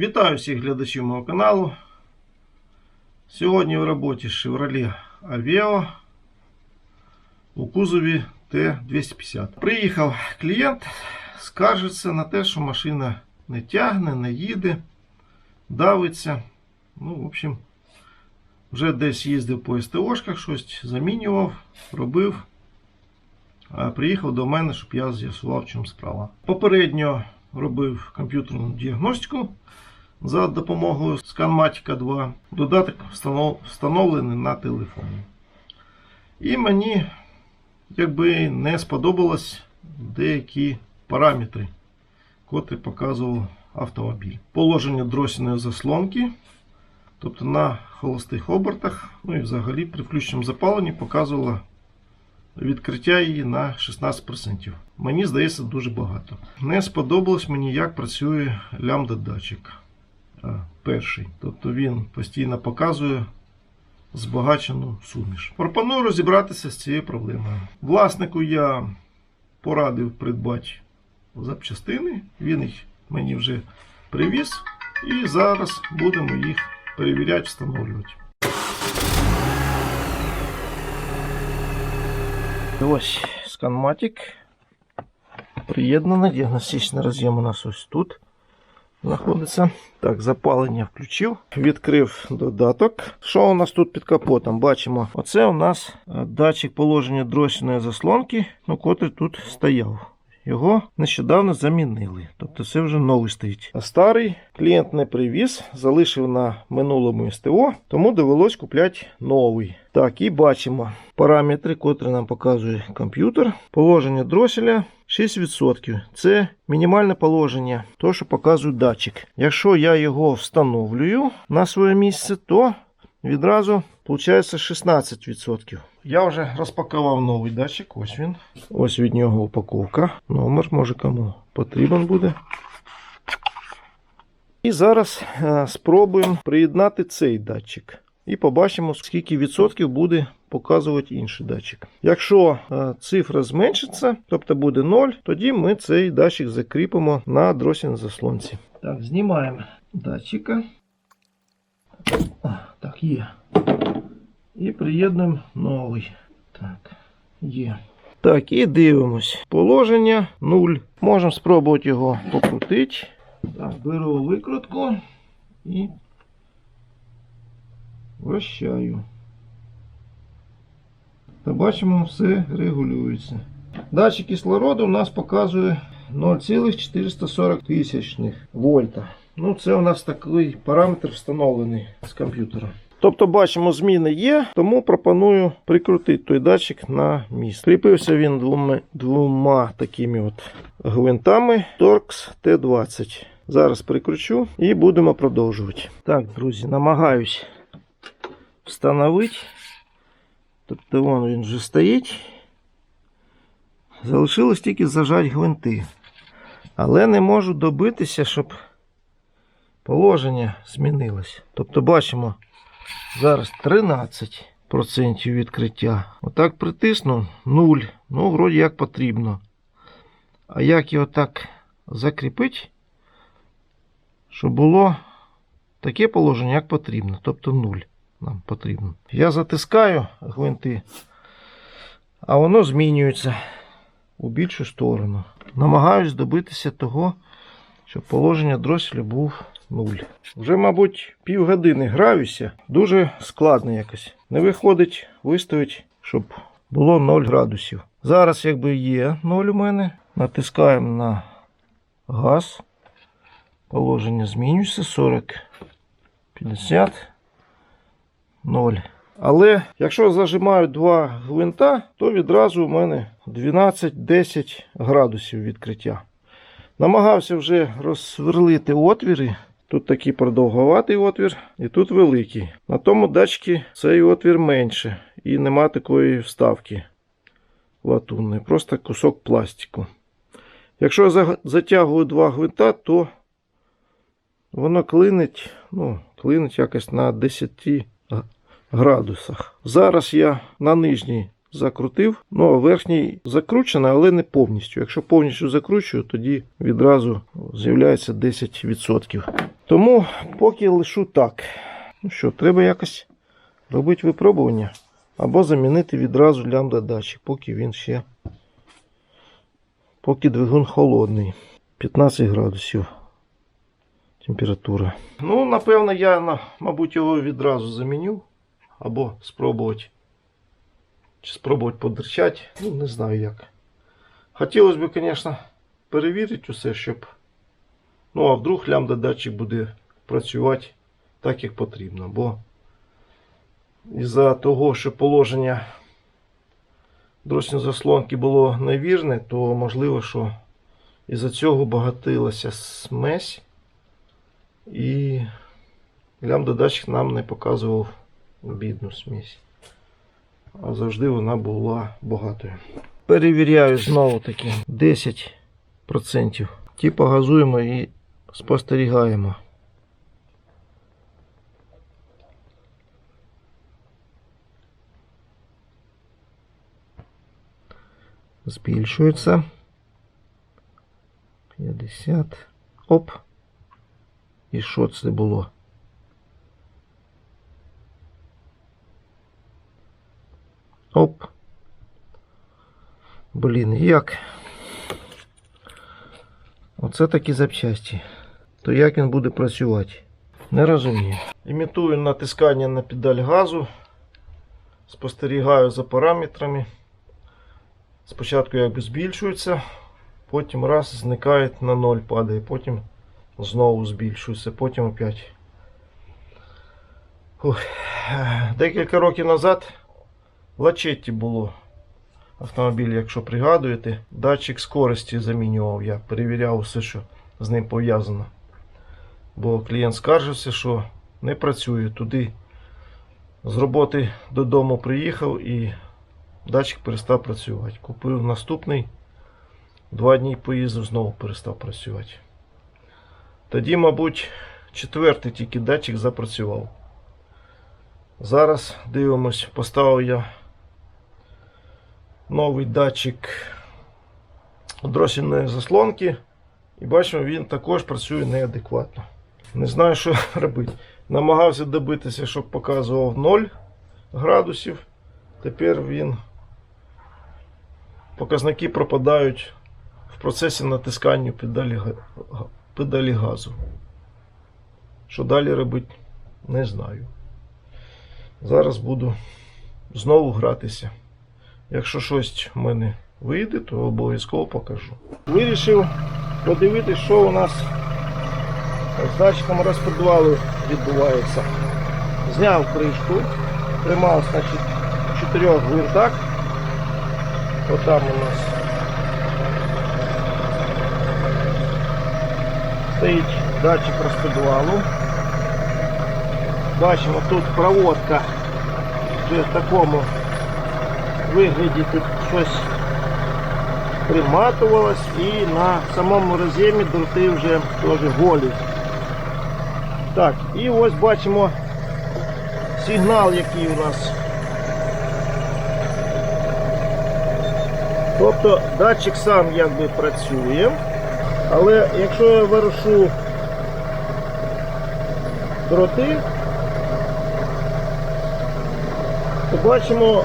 Вітаю всіх глядачів мого каналу. Сьогодні в роботі Chevrolet Aveo у кузові Т-250. Приїхав клієнт, скаржиться на те, що машина не тягне, не їде, давиться. Ну, в общем, вже десь їздив по СТОшках, щось замінював, робив. А приїхав до мене, щоб я з'ясував, в чому справа. Попередньо робив комп'ютерну діагностику за допомогою ScanMatica 2. Додаток встановлений на телефоні. І мені якби не сподобалось деякі параметри, котрі показував автомобіль. Положення дросільної заслонки, тобто на холостих обертах, ну і взагалі при включеному запаленні показувала відкриття її на 16%. Мені здається, дуже багато. Не сподобалось мені, як працює лямбда-датчик. А, Перший. Тобто він постійно показує збагачену суміш. Пропоную розібратися з цією проблемою. Власнику я порадив придбати запчастини. Він їх мені вже привіз. І зараз будемо їх перевіряти, встановлювати. Ось сканматик. Приєднаний. Діагностичний роз'єм у нас ось тут знаходиться. Так, запалення включив. Відкрив додаток. Що у нас тут під капотом? Бачимо, оце у нас е, датчик положення дрочної заслонки, ну, котрий тут стояв. Його нещодавно замінили. Тобто це вже новий стоїть. А старий клієнт не привіз, залишив на минулому СТО, тому довелось купляти новий. Так, і бачимо параметри, котрі нам показує комп'ютер. Положення дроселя 6%. Це мінімальне положення, то, що показує датчик. Якщо я його встановлюю на своє місце, то відразу виходить 16%. Я вже розпакував новий датчик. Ось він. Ось від нього упаковка. Номер, може кому потрібен буде. І зараз е, спробуємо приєднати цей датчик. І побачимо, скільки відсотків буде показувати інший датчик. Якщо е, цифра зменшиться, тобто буде 0, тоді ми цей датчик закріпимо на дросільній заслонці. Так, знімаємо датчика. Так, є. І приєднуємо новий. Так, є. Так, і дивимось. Положення 0. Можемо спробувати його покрутити. Так, беру викрутку і вращаю. Та бачимо, все регулюється. Датчик кислороду у нас показує 0,440 тисячних вольта. Ну, це у нас такий параметр встановлений з комп'ютера. Тобто бачимо, зміни є, тому пропоную прикрутити той датчик на місце. Кріпився він двома, двома такими от гвинтами Torx T20. Зараз прикручу і будемо продовжувати. Так, друзі, намагаюсь встановити. Тобто вон він вже стоїть. Залишилось тільки зажати гвинти. Але не можу добитися, щоб положення змінилось. Тобто бачимо, зараз 13% відкриття. Отак притисну 0. Ну, вроді як потрібно. А як його так закріпити, щоб було таке положення, як потрібно. Тобто 0 нам потрібно. Я затискаю гвинти, а воно змінюється у більшу сторону. Намагаюсь добитися того, щоб положення дроселя був 0. Вже, мабуть, півгодини граюся. Дуже складно якось. Не виходить виставити, щоб було 0 градусів. Зараз, якби є 0 у мене, натискаємо на газ. Положення змінюється 40, 50. 0. Але якщо зажимаю два гвинта, то відразу у мене 12-10 градусів відкриття. Намагався вже розсверлити отвіри. Тут такий продовгуватий отвір, і тут великий. На тому датчикі цей отвір менше. І нема такої вставки латунної, просто кусок пластику. Якщо я затягую два гвинта, то воно клинить, ну, клинить якось на 10 градусах. Зараз я на нижній закрутив. Ну, а верхній закручений, але не повністю. Якщо повністю закручую, тоді відразу з'являється 10%. Тому поки лишу так. Ну що, треба якось робити випробування. Або замінити відразу лямбда датчик, поки він ще. Поки двигун холодний. 15 градусів температура. Ну, напевно, я, мабуть, його відразу заміню. Або спробувати. Чи спробувати подерчати. Ну, не знаю як. Хотілося б, звісно, перевірити усе, щоб. Ну, а вдруг лямбда датчик буде працювати так, як потрібно. Бо із-за того, що положення дросні заслонки було невірне, то можливо, що із-за цього багатилася смесь. І лямбда датчик нам не показував бідну смесь. А завжди вона була багатою. Перевіряю знову таки 10%. Типа газуємо і спостерігаємо. Збільшується. 50. Оп. І що це було? Оп. Блін, як? Оце такі запчасті. То як він буде працювати? Не розумію. Імітую натискання на педаль газу. Спостерігаю за параметрами. Спочатку якби збільшується, потім раз зникає на 0 падає, потім знову збільшується, потім опять. Ух. Декілька років назад Лачетті було автомобіль, якщо пригадуєте, датчик скорості замінював я, перевіряв все, що з ним пов'язано. Бо клієнт скаржився, що не працює туди. З роботи додому приїхав і датчик перестав працювати. Купив наступний, два дні поїздив, знову перестав працювати. Тоді, мабуть, четвертий тільки датчик запрацював. Зараз дивимось, поставив я новий датчик дросільної заслонки. І бачимо, він також працює неадекватно. Не знаю, що робити. Намагався добитися, щоб показував 0 градусів. Тепер він показники пропадають в процесі натискання педалі, педалі газу. Що далі робити, не знаю. Зараз буду знову гратися. Якщо щось в мене вийде, то обов'язково покажу. Вирішив подивитися, що у нас з датчиком розподвалу відбувається. Зняв кришку, тримав значить, чотирьох гвинтах. Отам у нас стоїть датчик розподвалу. Бачимо, тут проводка вже в такому вигляді тут щось приматувалось і на самому роз'ємі дроти вже теж голі. Так, і ось бачимо сигнал, який у нас. Тобто датчик сам якби працює, але якщо я вирушу дроти, то бачимо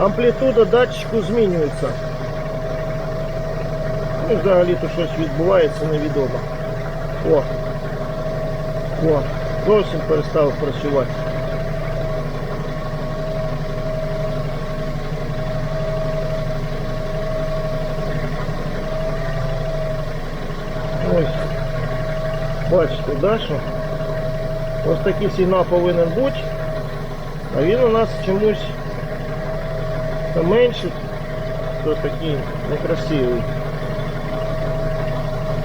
амплітуда датчику змінюється. Ну, взагалі то щось відбувається невідомо. О, о, зовсім перестав працювати. Ось, бачите, да, що ось такий сигнал повинен бути, а він у нас чомусь менше, то такий некрасивий.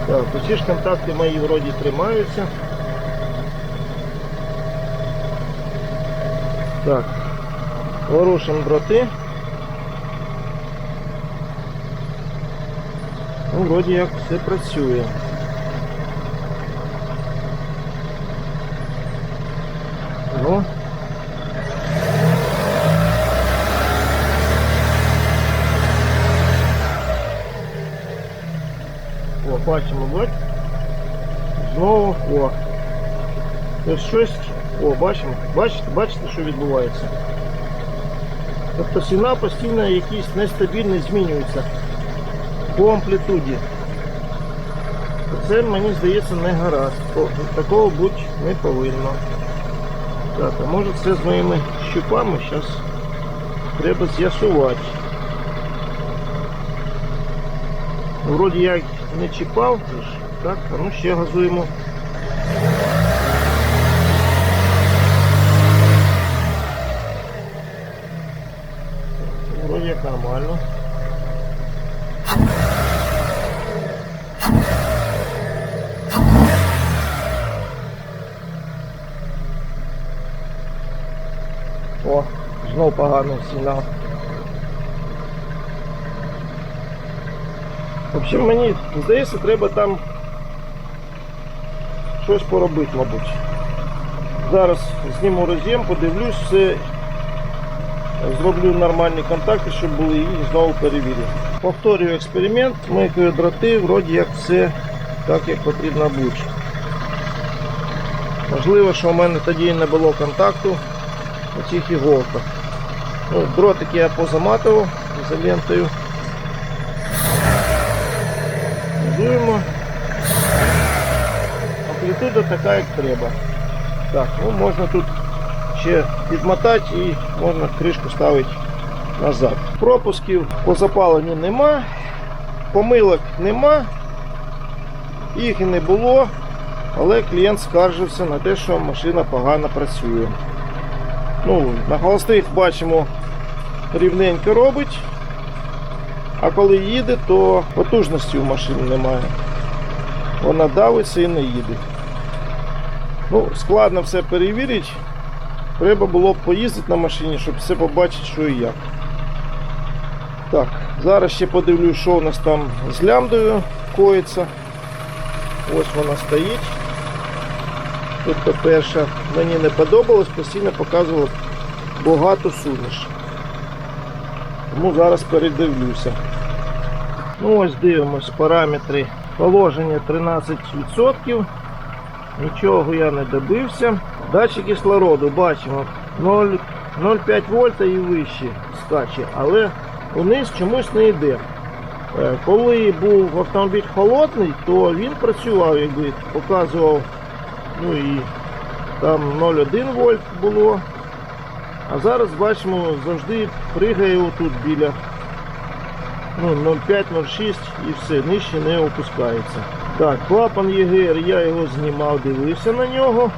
Так, усі ж контакти мої вроді тримаються. Так, ворушимо дроти. Ну, вроді як все працює. Ну. Ось щось. О, бачимо. Бачите, бачите, що відбувається. Тобто ціна постійно якісь нестабільні змінюється по амплітуді. Це мені здається не гаразд. Такого бути не повинно. Так, а може це з моїми щупами зараз треба з'ясувати. Вроді я не чіпав, так, а ну ще газуємо. Вроді як нормально. О, знов поганий сигнал. В общем, мені здається, треба там щось поробити, мабуть. Зараз зніму роз'єм, подивлюсь, все зроблю нормальні контакти, щоб були і знову перевірю. Повторюю експеримент, микаю дроти, вроді як все так, як потрібно бути. Можливо, що у мене тоді не було контакту на цих іголках. Ну, дротики я позаматував ізолентою. Газуємо. Амплітуда така, як треба. Так, ну можна тут ще підмотати і можна кришку ставити назад. Пропусків по запаленню нема, помилок нема, їх і не було, але клієнт скаржився на те, що машина погано працює. Ну, на холостих бачимо рівненько робить, а коли їде, то потужності у машини немає. Вона давиться і не їде. Ну, складно все перевірити. Треба було б поїздити на машині, щоб все побачити, що і як. Так, зараз ще подивлюсь, що у нас там з лямдою коїться. Ось вона стоїть. Тобто перша мені не подобалось, постійно показувала багато суміш. Тому зараз передивлюся. Ну ось дивимось параметри положення 13%. Нічого я не добився. Датчик кислороду бачимо 0,5 вольта і вище скаче, але униз чомусь не йде. Е, Коли був автомобіль холодний, то він працював, якби показував, ну і там 0,1 вольт було. А зараз бачимо, завжди пригає отут біля ну, 0,5-0,6 і все, нижче не опускається. Так, клапан ЄГР, я його знімав, дивився на нього.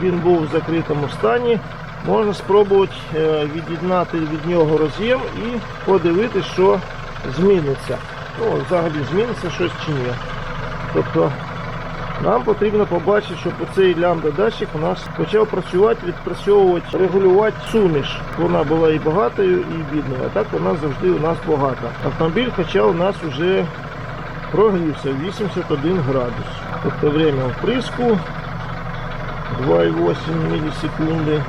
Він був в закритому стані. Можна спробувати е, від'єднати від нього роз'єм і подивитися, що зміниться. Ну, взагалі зміниться щось чи ні. Тобто нам потрібно побачити, щоб оцей лямбда датчик у нас почав працювати, відпрацьовувати, регулювати суміш. Вона була і багатою, і бідною, а так вона завжди у нас багата. Автомобіль, хоча у нас вже прогрівся 81 градус. Тобто время вприску 2,8 мілісекунди.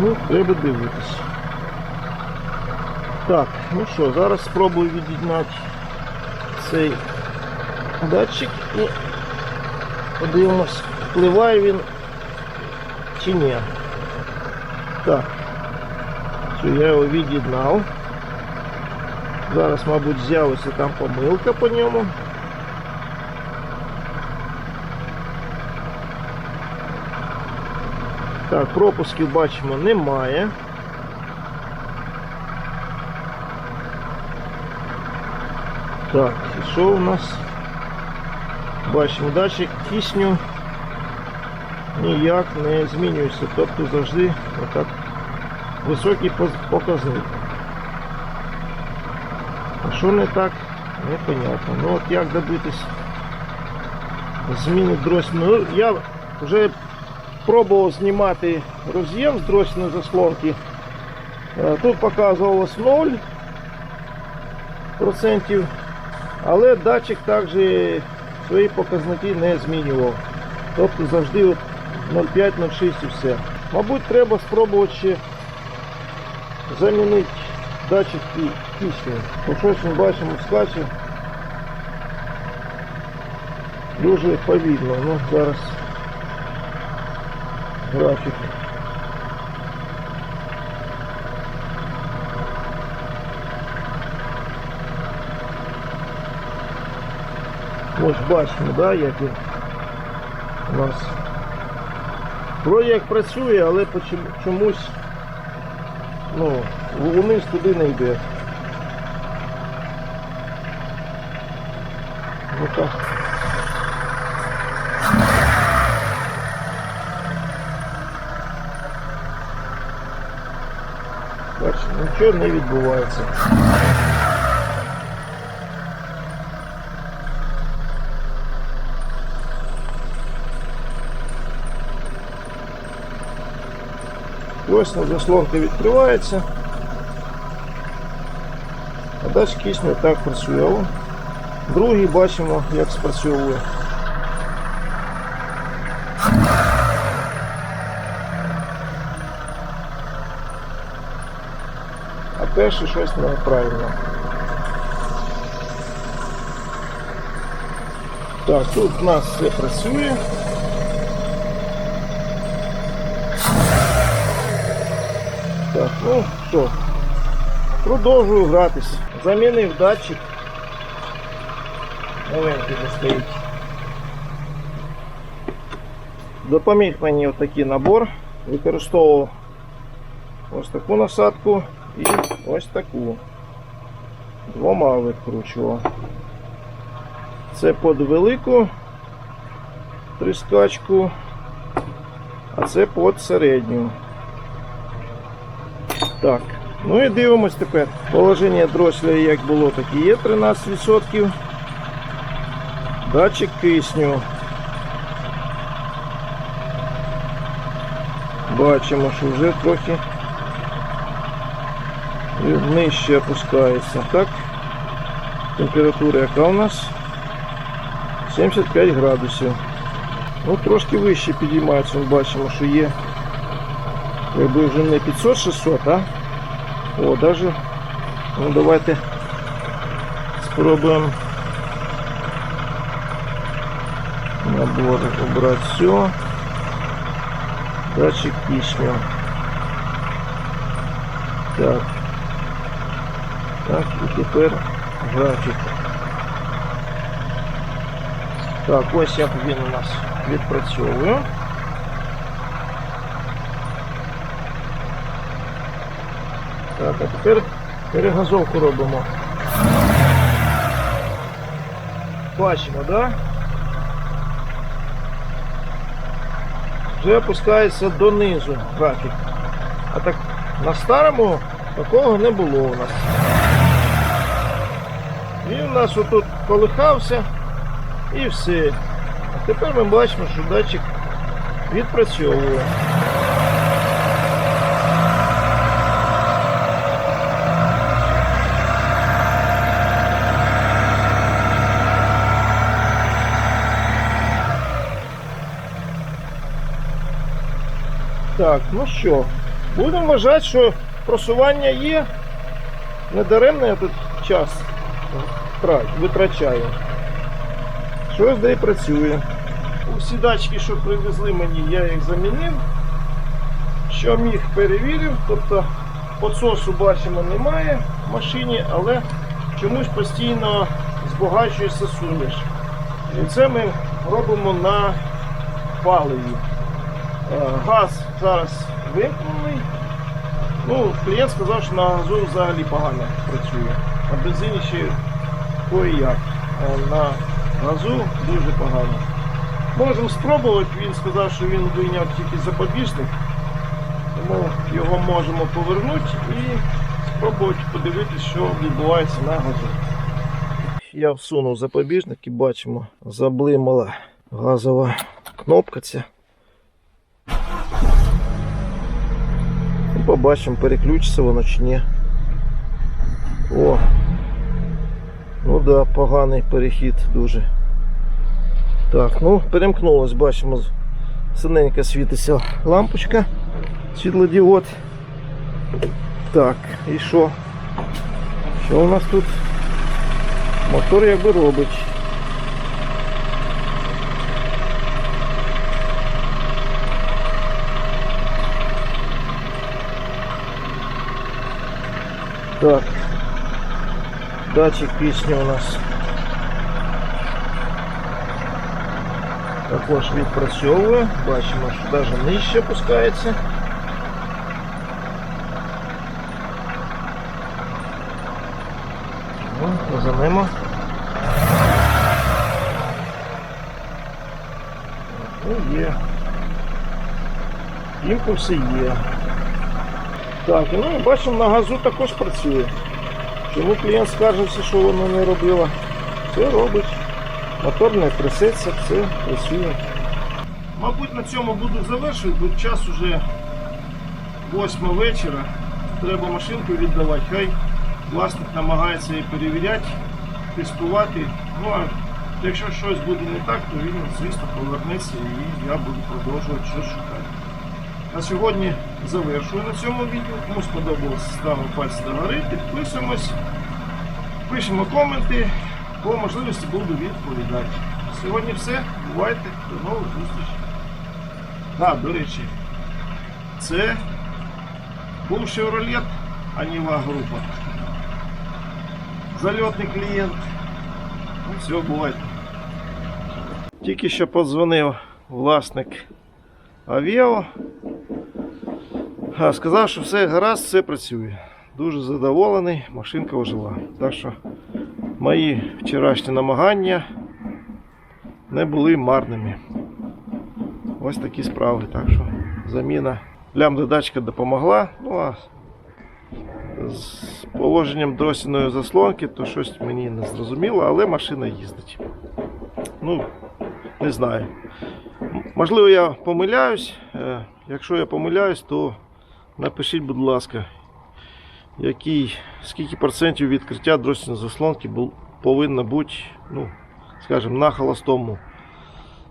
Ну, треба дивитись. Так, ну що, зараз спробую від'єднати цей датчик і подивимось, впливає він чи ні. Так, що я його від'єднав. Зараз, мабуть, з'явиться там помилка по ньому. Так, пропусків бачимо немає. Так, і що у нас? Бачимо, датчик кисню ніяк не змінюється, тобто завжди отак високий показник. А що не так, непонятно. Ну от як добитись зміни дросельної. Ну, я вже пробував знімати роз'єм з дросельної заслонки. Е, Тут показувалось 0%, але датчик також свої показники не змінював. Тобто завжди 0,5-0,6 і все. Мабуть, треба спробувати ще замінити датчик кисню. Бо щось ми бачимо скаче дуже повільно. Ну, зараз графік. Ось бачимо, да, як він у нас вроді працює, але чомусь ну, вниз туди не йде. Ну так. Нічого не відбувається. Ось на заслонка відкривається. А далі кисню так працює. Другий бачимо, як спрацьовує. А перший щось неправильно. Так, тут у нас все працює. Так, ну що, продовжую гратись. Замінив датчик. Новенький стоїть. Допоміг мені отакий набор. Використовував ось таку насадку і ось таку. Двома викручував. Це під велику тріскачку, а це під середню. Так, ну і дивимось тепер. Положення дросля як було, так і є 13%. Датчик кисню. Бачимо, що вже трохи нижче опускається. Так, температура яка у нас? 75 градусів. Ну, трошки вище підіймається, ми бачимо, що є якби вже не 500-600, а? О, даже, ну давайте спробуємо набор убрать все. Датчик кисню. Так. Так, і тепер графік. Так, ось як він у нас відпрацьовує. Так, а тепер перегазовку робимо. Бачимо, да? Вже опускається донизу графік. А так на старому такого не було у нас. Він у нас отут колихався і все. А тепер ми бачимо, що датчик відпрацьовує. Так, ну що, будемо вважати, що просування є. Недаремно я тут час витрачаю. Щось де і працює. Усі датчики, що привезли мені, я їх замінив. Що міг перевірив, тобто подсосу бачимо немає в машині, але чомусь постійно збагачується суміш. І це ми робимо на паливі. Е, Газ зараз вимкнений. Ну, клієнт сказав, що на газу взагалі погано працює. На бензині ще кої як. На газу дуже погано. Можемо спробувати, він сказав, що він вийняв тільки запобіжник. Тому його можемо повернути і спробувати подивитися, що відбувається на газу. Я всунув запобіжник і бачимо, заблимала газова кнопка ця. Побачимо, переключиться воно чи ні. О! Ну да, поганий перехід дуже. Так, ну перемкнулось, бачимо, синенько світиться лампочка, світлодіод. Так, і що? Що у нас тут? Мотор якби робить. Так. Датчик пісні у нас також відпрацьовує. Бачимо, що навіть нижче опускається. Ну, Занимо. Ну, є. Імпульси є. Так, ну бачимо, на газу також працює. Чому клієнт скаржився, що воно не робило? Це робить. Мотор не трясеться, все працює. Мабуть, на цьому буду завершувати, бо час уже 8 вечора. Треба машинку віддавати. Хай власник намагається її перевіряти, тестувати. Ну а якщо щось буде не так, то він, звісно, повернеться і я буду продовжувати щось шукати. На сьогодні завершую на цьому відео. Кому сподобалось, ставимо пальці догори, підписуємось, пишемо коменти, по можливості буду відповідати. Сьогодні все. Бувайте, до нових зустрічей. А, до речі, це був Chevrolet, Аніва група. Зальотний клієнт. Ну все, бувайте. Тільки що подзвонив власник Авіо. Сказав, що все гаразд, все працює. Дуже задоволений, машинка ожила. Так що мої вчорашні намагання не були марними. Ось такі справи. Так що заміна лямбда-датчика допомогла. Ну а з положенням дросіної заслонки, то щось мені не зрозуміло, але машина їздить. Ну, не знаю. Можливо, я помиляюсь. Е, Якщо я помиляюсь, то напишіть, будь ласка, який, скільки процентів відкриття дросільної заслонки повинно бути, ну, скажімо, на холостому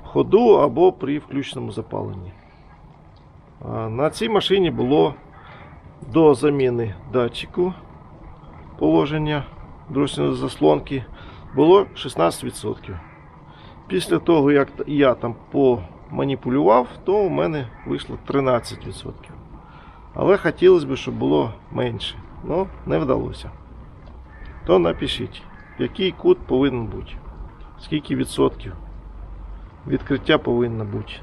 ходу або при включеному запаленні. На цій машині було до заміни датчику положення дросільної заслонки було 16%. Після того, як я там поманіпулював, то у мене вийшло 13%. Але хотілося б, щоб було менше. Ну, не вдалося. То напишіть, який кут повинен бути. Скільки відсотків відкриття повинно бути